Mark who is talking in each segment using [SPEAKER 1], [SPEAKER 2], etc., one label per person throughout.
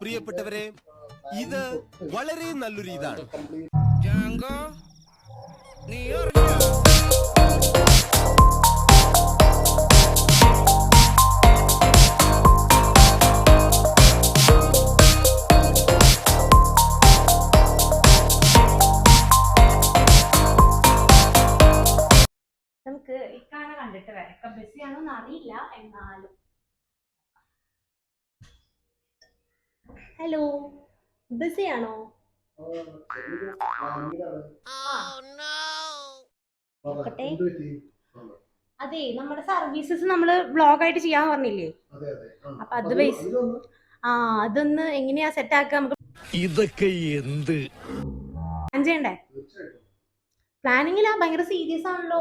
[SPEAKER 1] പ്രിയപ്പെട്ടവരെ ഇത് വളരെ നല്ലൊരു ഇതാണ്.
[SPEAKER 2] നമുക്ക് ഇക്കാണെ കണ്ടിട്ട് വരക്കാം ബിസിയാണോ എന്ന് അറിയില്ല എന്നാലും. ഹലോ ബിസിയാണോ നോക്കട്ടെ. അതെ നമ്മുടെ സർവീസസ് നമ്മൾ ബ്ലോഗ് ആയിട്ട് ചെയ്യാൻ പറഞ്ഞില്ലേ? അപ്പൊ അത് ബേസ് ആ അതൊന്ന് എങ്ങനെയാ സെറ്റ് ആക്കുക നമുക്ക്
[SPEAKER 3] ഇതൊക്കെ എന്ത്?
[SPEAKER 2] പ്ലാൻ ചെയ്യണ്ടേ? പ്ലാനിങ്ങിലാ ഭയങ്കര സീരിയസ് ആണല്ലോ.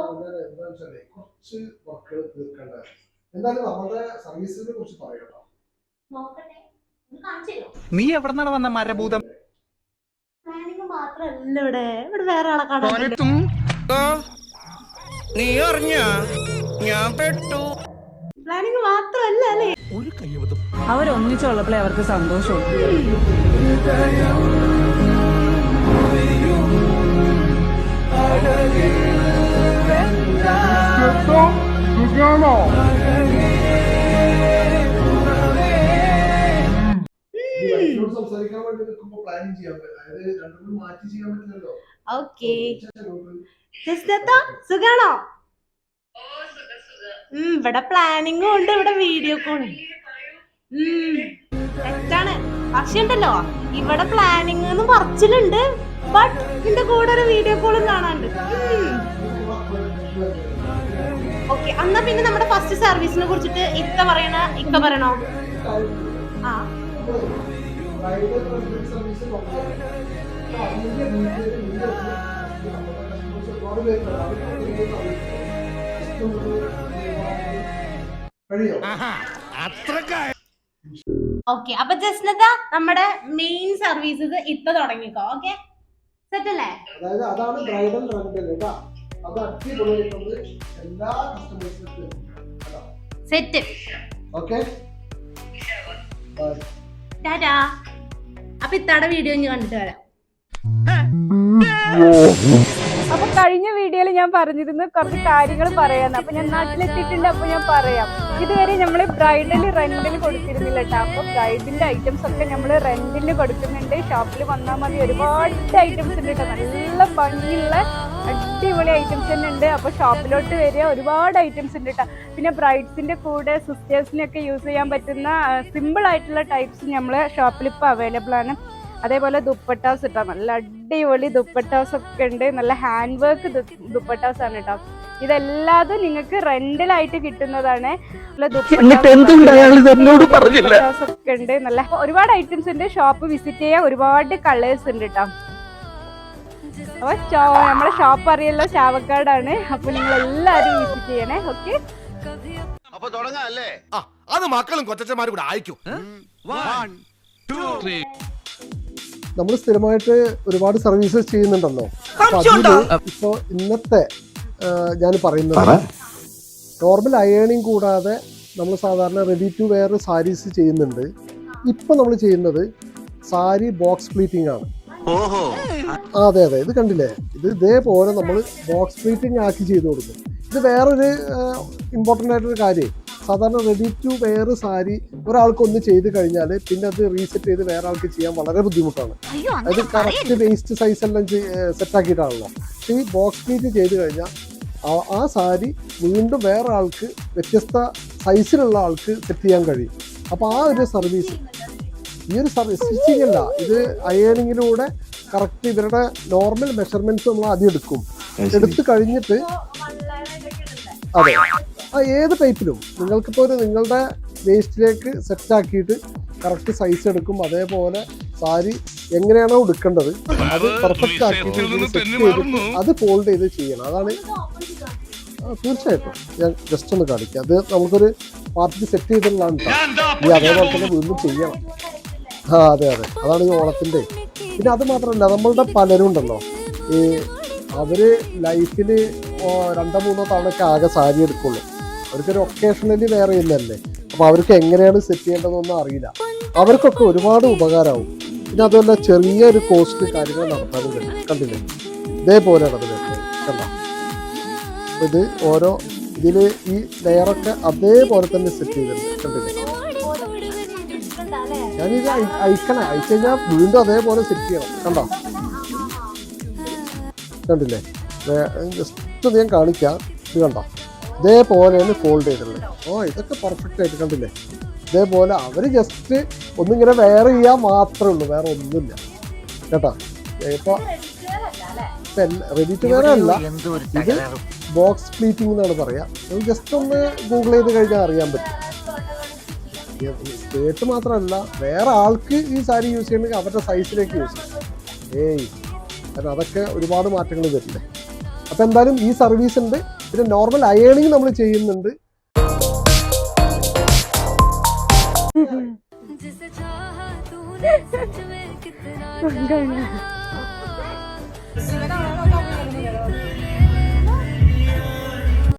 [SPEAKER 4] എന്തായാലും നമ്മുടെ സർവീസിനെ കുറിച്ച് പറയട്ടോ
[SPEAKER 2] നോക്കട്ടെ.
[SPEAKER 3] നീ എവിടെന്നാണ് വന്ന മരഭൂതം?
[SPEAKER 2] പ്ലാനിങ് മാത്രല്ല ഇവിടെ. ഇവിടെ വേറെ ആളെ കാണാൻ
[SPEAKER 5] നീ അറിഞ്ഞ? ഞാൻ പെട്ടു.
[SPEAKER 2] പ്ലാനിങ് മാത്രല്ല അല്ലേ?
[SPEAKER 3] ഒരു കയ്യബദ്ധം.
[SPEAKER 6] അവരൊന്നിച്ചുള്ളപ്പോഴേ അവർക്ക് സന്തോഷവും.
[SPEAKER 4] ഈ സംസാരിക്കാൻ വേണ്ടി നിൽക്കുമ്പോ പ്ലാനിങ് ചെയ്യാൻ അതായത് രണ്ടും മാറ്റി ചെയ്യാൻ പറ്റില്ലല്ലോ.
[SPEAKER 2] ഓക്കെ സുഖാണോ? ഉം, ഇവിടെ പ്ലാനിങ്ങും ഉണ്ട് ഇവിടെ വീഡിയോ കോളും തെറ്റാണ്. പക്ഷെ ഉണ്ടല്ലോ ഇവിടെ പ്ലാനിങ് എന്ന് പറച്ചിലുണ്ട് ബട്ട് ഇതിന്റെ കൂടെ ഒരു വീഡിയോ കോളും കാണാണ്ട് ഓക്കെ എന്നാ പിന്നെ നമ്മുടെ ഫസ്റ്റ് സർവീസിനെ കുറിച്ചിട്ട് ഇക്ക പറയണ ഇക്ക പറയണോ? ആ.
[SPEAKER 4] പ്രൈവറ്റ് റെസിഡൻസ് സർവീസ് ഒരുപാട് പേരുണ്ട്
[SPEAKER 3] അത്രക്കായ
[SPEAKER 2] ഓക്കെ അപ്പൊ ജസ്നത നമ്മുടെ മെയിൻ സർവീസസ് ഇപ്പൊ തുടങ്ങിക്കോ ഓക്കെ സെറ്റ് അല്ലേ?
[SPEAKER 4] അതായത് അതാണ് ബ്രൈഡൽ റെന്റൽ കേട്ടാ? അത് അടിപൊളിയായിട്ടുണ്ട് എല്ലാ കസ്റ്റമേഴ്സിനും
[SPEAKER 2] സെറ്റ്
[SPEAKER 4] ഓക്കെ
[SPEAKER 2] ടാറ്റാ അപ്പൊ ഇത്താടെ വീഡിയോ ഇനി കണ്ടിട്ട് വരാം.
[SPEAKER 6] അപ്പൊ കഴിഞ്ഞ വീഡിയോയിൽ ഞാൻ പറഞ്ഞിരുന്നു കുറച്ച് കാര്യങ്ങൾ പറയാന്ന്. അപ്പൊ ഞാൻ നാട്ടിലെത്തിയിട്ടുണ്ട് അപ്പൊ ഞാൻ പറയാം. ഇതുവരെ നമ്മൾ ബ്രൈഡൽ റെന്റിൽ കൊടുത്തിരുന്നില്ല കേട്ടോ അപ്പൊ ബ്രൈഡിന്റെ ഐറ്റംസ് ഒക്കെ നമ്മൾ റെന്റിൽ കൊടുക്കുന്നുണ്ട്. ഷോപ്പിൽ വന്നാൽ മതി. ഒരുപാട് ഐറ്റംസ് ഉണ്ട് കേട്ടോ നല്ല ഭംഗിയുള്ള അടിപൊളി ഐറ്റംസ് തന്നെ ഉണ്ട്. അപ്പോൾ ഷോപ്പിലോട്ട് വരിക. ഒരുപാട് ഐറ്റംസ് ഉണ്ട് കേട്ടോ പിന്നെ ബ്രൈഡ്സിന്റെ കൂടെ സിസ്റ്റേഴ്സിനൊക്കെ യൂസ് ചെയ്യാൻ പറ്റുന്ന സിമ്പിൾ ആയിട്ടുള്ള ടൈപ്സ് നമ്മൾ ഷോപ്പിൽ ഇപ്പോൾ അവൈലബിൾ ആണ്. അതേപോലെ ദുപ്പട്ടാസ് കേട്ടോ നല്ല അടിപൊളി ദുപ്പട്ടാസ് ഒക്കെ ഉണ്ട്. നല്ല ഹാൻഡ് വർക്ക് ദുപ്പട്ടാസ് ആണ് കേട്ടോ ഇതെല്ലാതും നിങ്ങൾക്ക് റെന്റിലായിട്ട് കിട്ടുന്നതാണ്. ദുപ്പട്ടാസ് ഒക്കെ ഉണ്ട്. നല്ല ഒരുപാട് ഐറ്റംസ് ഉണ്ട്. ഷോപ്പ് വിസിറ്റ് ചെയ്യാൻ ഒരുപാട് കളേഴ്സ് ഉണ്ട് കേട്ടോ അപ്പൊ നമ്മുടെ നമ്മളെ ഷോപ്പ് അറിയല്ലോ ചാവക്കാടാണ് അപ്പൊ നിങ്ങൾ എല്ലാവരും വിസിറ്റ് ചെയ്യണേ ഓക്കെ
[SPEAKER 3] അപ്പൊ തുടങ്ങാല്ലേ
[SPEAKER 1] ആ അത് മക്കളും കൊച്ചന്മാരും കൂടെ അയക്കും.
[SPEAKER 4] നമ്മൾ സ്ഥിരമായിട്ട് ഒരുപാട് സർവീസസ് ചെയ്യുന്നുണ്ടല്ലോ. ഇപ്പൊ ഇന്നത്തെ ഞാൻ പറയുന്നത് നോർമൽ അയേണിങ് കൂടാതെ നമ്മൾ സാധാരണ റെഡി ടു വെയർ സാരീസ് ചെയ്യുന്നുണ്ട്. ഇപ്പൊ നമ്മൾ ചെയ്യുന്നത് സാരി ബോക്സ് പ്ലീറ്റിംഗ് ആണ്.
[SPEAKER 3] ഓഹോ.
[SPEAKER 4] ആ, അതെ അതെ. ഇത് കണ്ടില്ലേ? ഇത് ഇതേപോലെ നമ്മൾ ബോക്സ് പ്ലീറ്റിംഗ് ആക്കി ചെയ്ത് കൊടുക്കും. ഇത് വേറൊരു ഇമ്പോർട്ടന്റ് ആയിട്ടൊരു കാര്യം. സാധാരണ റെഡി ടു വെയർ സാരി ഒരാൾക്ക് ഒന്ന് ചെയ്ത് കഴിഞ്ഞാൽ പിന്നെ അത് റീസെറ്റ് ചെയ്ത് വേറെ ആൾക്ക് ചെയ്യാൻ വളരെ ബുദ്ധിമുട്ടാണ്. അത് കറക്റ്റ് വേസ്റ്റ് സൈസ് എല്ലാം സെറ്റ് ആക്കിയിട്ടാണല്ലോ. പക്ഷേ ഈ ബോക്സ് പ്ലീറ്റ് ചെയ്ത് കഴിഞ്ഞാൽ ആ- ആ സാരി വീണ്ടും വേറെ ആൾക്ക് വ്യത്യസ്ത സൈസിലുള്ള ആൾക്ക് സെറ്റ് ചെയ്യാൻ കഴിയും. അപ്പോൾ ആ ഒരു സർവീസ് ഈ ഒരു സർവീസ് സ്റ്റിച്ചിങ് അല്ല. ഇത് അയേണിങ്ങിലൂടെ കറക്റ്റ് ഇവരുടെ നോർമൽ മെഷർമെന്റ്സ് നമ്മൾ ആദ്യം എടുക്കും. എടുത്തു കഴിഞ്ഞിട്ട് അതെ. ആ ഏത് ടൈപ്പിലും നിങ്ങൾക്കിപ്പോൾ ഒരു നിങ്ങളുടെ വേസ്റ്റിലേക്ക് സെറ്റ് ആക്കിയിട്ട് കറക്റ്റ് സൈസ് എടുക്കും. അതേപോലെ സാരി എങ്ങനെയാണോ എടുക്കേണ്ടത് അത് പെർഫെക്റ്റ് ആക്കിയിട്ട് സെറ്റ് ചെയ്തിട്ട് അത് ഫോൾഡ് ചെയ്ത് ചെയ്യണം. അതാണ് തീർച്ചയായിട്ടും. ഞാൻ ജസ്റ്റ് ഒന്ന് കാണിക്കാം. അത് നമുക്കൊരു പാർട്ടിക്ക് സെറ്റ് ചെയ്തിട്ടുള്ളതാണ് കേട്ടോ ഈ അതേപോലെ തന്നെ വീണ്ടും ചെയ്യണം. ആ അതെ അതെ. അതാണ് ഈ ഓണത്തിന്റെ പിന്നെ അത് മാത്രമല്ല നമ്മളുടെ പലരും ഉണ്ടല്ലോ. ഈ അവർ ലൈഫിൽ രണ്ടോ മൂന്നോ തവണയൊക്കെ ആകെ സാരി എടുക്കുള്ളൂ. അവർക്കൊരു ഒക്കേഷണലി വേറെ ഇല്ലല്ലേ. അപ്പൊ അവർക്ക് എങ്ങനെയാണ് സെറ്റ് ചെയ്യേണ്ടതെന്നൊന്നും അറിയില്ല. അവർക്കൊക്കെ ഒരുപാട് ഉപകാരമാവും പിന്നെ അതുമല്ല ചെറിയൊരു കോസ്റ്റ് കാര്യങ്ങൾ നടത്താനും കഴിയും കണ്ടില്ലേ? ഇതേപോലെയാണ് അത് കണ്ടോ? ഇത് ഓരോ ഇതിൽ ഈ ലെയറൊക്കെ അതേപോലെ തന്നെ സെറ്റ് ചെയ്തിട്ടുണ്ട്. കണ്ടില്ലേ? ഞാനിത് അയക്കണേ. അയച്ചു കഴിഞ്ഞാൽ വീണ്ടും അതേപോലെ സെറ്റ് ചെയ്യണം. കണ്ടോ? കണ്ടില്ലേ? ജസ്റ്റ് ഞാൻ കാണിക്കാം. ഇത് കണ്ടോ? ഇതേപോലെയാണ് ഫോൾഡ് ചെയ്തിട്ടുള്ളത് ഓ ഇതൊക്കെ പെർഫെക്റ്റ് ആയിട്ട് കണ്ടില്ലേ? ഇതേപോലെ അവർ ജസ്റ്റ് ഒന്നിങ്ങനെ വേറെ ചെയ്യാൻ മാത്രമേ ഉള്ളൂ. വേറെ ഒന്നുമില്ല. കേട്ടോ? ഇപ്പൊ റെഡി ടു വേറെ അല്ല. ഇത് ബോക്സ് പ്ലീറ്റിംഗ് എന്നാണ് പറയാ. ജസ്റ്റ് ഒന്ന് ഗൂഗിൾ ചെയ്ത് കഴിഞ്ഞാൽ അറിയാൻ പറ്റും. സ്കേർട്ട് മാത്രമല്ല വേറെ ആൾക്ക് ഈ സാരി യൂസ് ചെയ്യണമെങ്കിൽ അവരുടെ സൈസിലേക്ക് യൂസ് ചെയ്യാം. ഏയ് കാരണം അതൊക്കെ ഒരുപാട് മാറ്റങ്ങൾ വരില്ലേ അപ്പം എന്തായാലും ഈ സർവീസ് ഉണ്ട്. പിന്നെ നോർമൽ അയേണിങ് നമ്മൾ ചെയ്യുന്നുണ്ട്.
[SPEAKER 7] जिसे